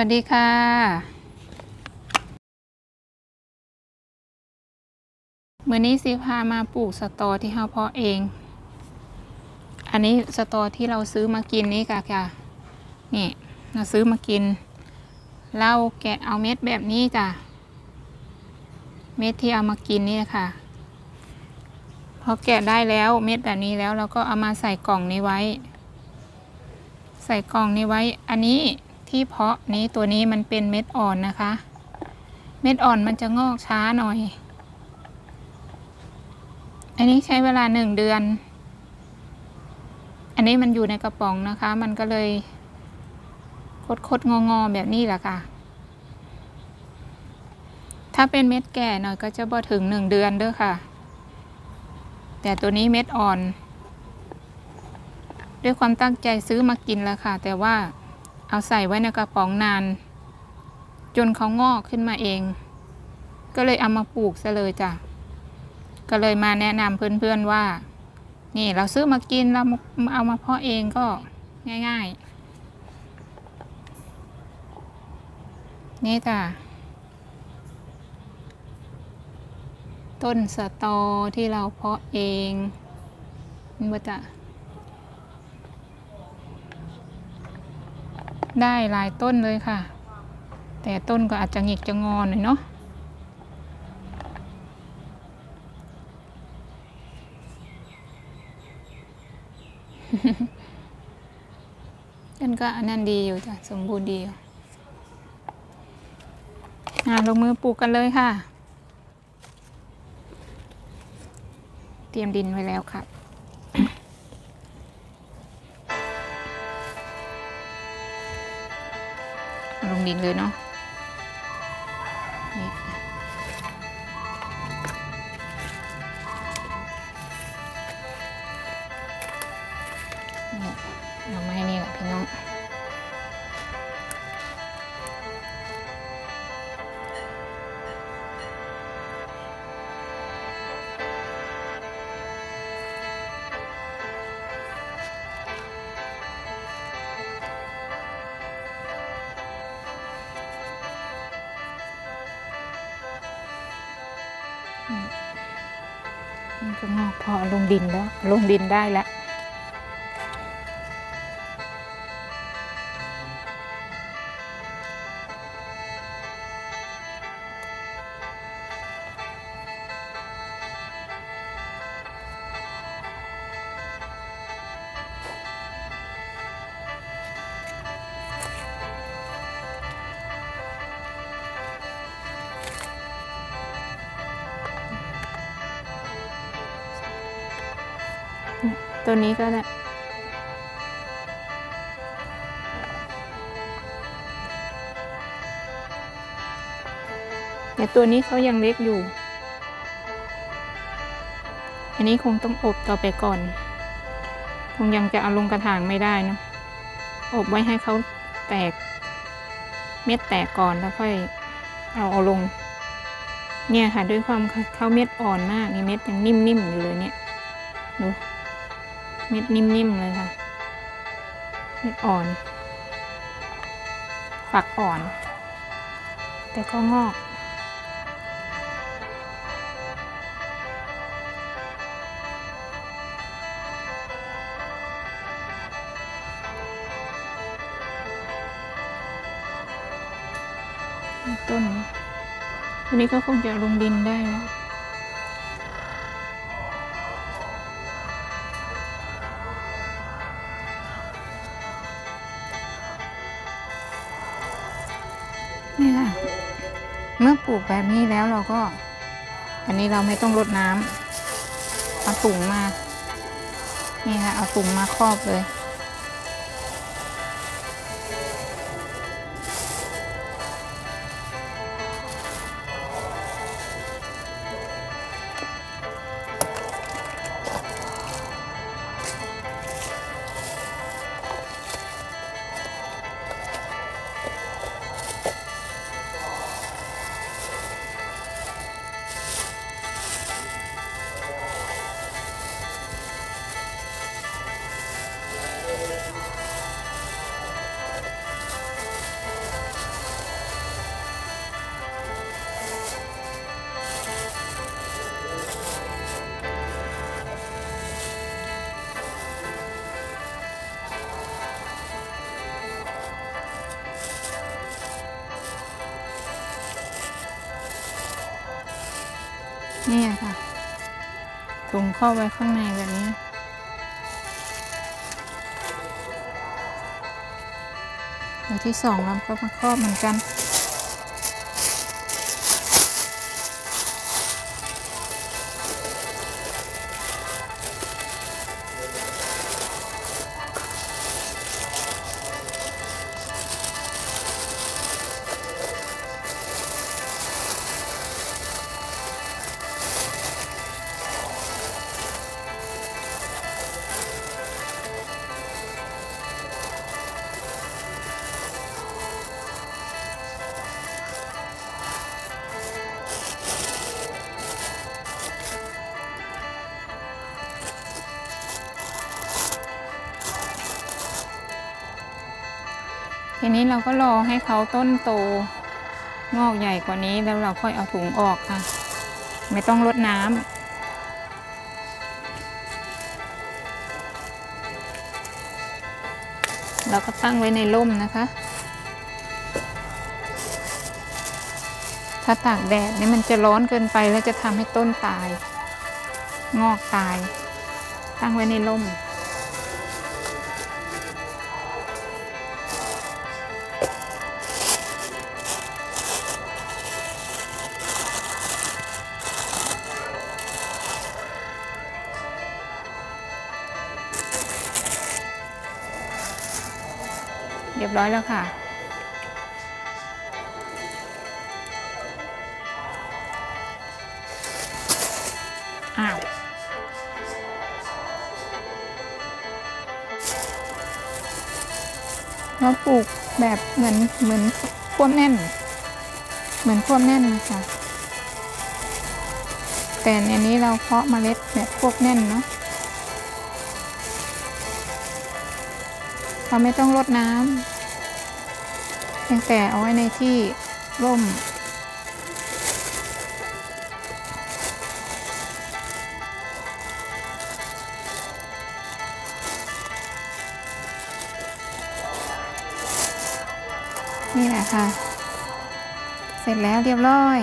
วัสดีค่ะเมื่อนี้สิพามาปลูกสตอที่เฮาเพาะเอง อันนี้สตอที่เราซื้อมากินนี่ค่ะค่ะ นี่เราซื้อมากิน เราแกะเอาเม็ดแบบนี้จ้ะ เม็ดที่เอามากินนี่ค่ะ พอแกะได้แล้วเม็ดแบบนี้แล้วเราก็เอามาใส่กล่องนี้ไว้ ใส่กล่องนี้ไว้ อันนี้ ที่เพาะนี้ตัวนี้มันเป็นเม็ดอ่อนนะคะ เม็ดอ่อนมันจะงอกช้าหน่อย อันนี้ใช้เวลาหนึ่งเดือน อันนี้มันอยู่ในกระป๋องนะคะ มันก็เลยคดคดงองอๆแบบนี้แหละค่ะ ถ้าเป็นเม็ดแก่หน่อยก็จะบ่ถึงหนึ่งเดือนเด้อค่ะ แต่ตัวนี้เม็ดอ่อน ด้วยความตั้งใจซื้อมากินแล้วค่ะ แต่ว่า เอาใส่ไว้ในกระป๋องนาน จนเขางอกขึ้นมาเอง ก็เลยเอามาปลูกซะเลยจ้ะ ก็เลยมาแนะนำเพื่อนๆว่า นี่เราซื้อมากินเราเอามาเพาะเองก็ง่ายๆ นี่จ้ะต้นสตอที่เราเพาะเองนี่ว่าจะ ได้หลายต้นเลยค่ะ แต่ต้นก็อาจจะหงิกจะงอนหน่อยเนาะต้นก็อันนั้นดีอยู่จ้ะสมบูรณ์ดีอยู่อ่าลงมือปลูกกันเลยค่ะ เตรียมดินไว้แล้วค่ะ ลงดินเลยเนาะนี่ มันก็งอกพอลงดินแล้ว ลงดินได้แล้ว ตัวนี้ก็ได้แต่ตัวนี้เขายังเล็กอยู่ อันนี้คงต้องอบต่อไปก่อน คงยังจะเอาลงกระถางไม่ได้เนะ อบไว้ให้เขาแตก เม็ดแตกก่อนแล้วค่อยเอาเอาลง เนี่ยค่ะด้วยความเขาเม็ดอ่อนมากนี่เม็ดยังนิ่มๆอยู่เลยเนี่ย ดู เม็ดนิ่มๆเลยค่ะ เม็ดอ่อน ฝักอ่อน แต่ก็งอกต้น อันนี้ก็คงจะลงดินได้แล้ว นี่ค่ะเมื่อปลูกแบบนี้แล้วเราก็ อันนี้เราไม่ต้องรดน้ำเอาถุงมา นี่ค่ะ เอาถุงมาครอบเลย นี่ค่ะถุงเข้าไว้ข้างในแบบนี้ ตัวที่สองเราก็มาครอบเหมือนกัน ทีนี้เราก็รอให้เขาต้นโต งอกใหญ่กว่านี้แล้วเราค่อยเอาถุงออกค่ะ ไม่ต้องรดน้ำเราก็ตั้งไว้ในร่มนะคะ ถ้าตากแดดนี่มันจะร้อนเกินไปแล้วจะทำให้ต้นตาย งอกตาย ตั้งไว้ในร่ม รียบร้อยแล้วค่ะ อ้าวเราปลูกแบบเหมือนเหมือนควบแน่น เหมือนควบแน่นค่ะแต่อันนี้เราเพาะเมล็ดแบบควบแน่นเนาะเราไม่ต้องรดน้ำ เพียงแต่เอาไว้ในที่ร่ม นี่แหละค่ะ เสร็จแล้วเรียบร้อย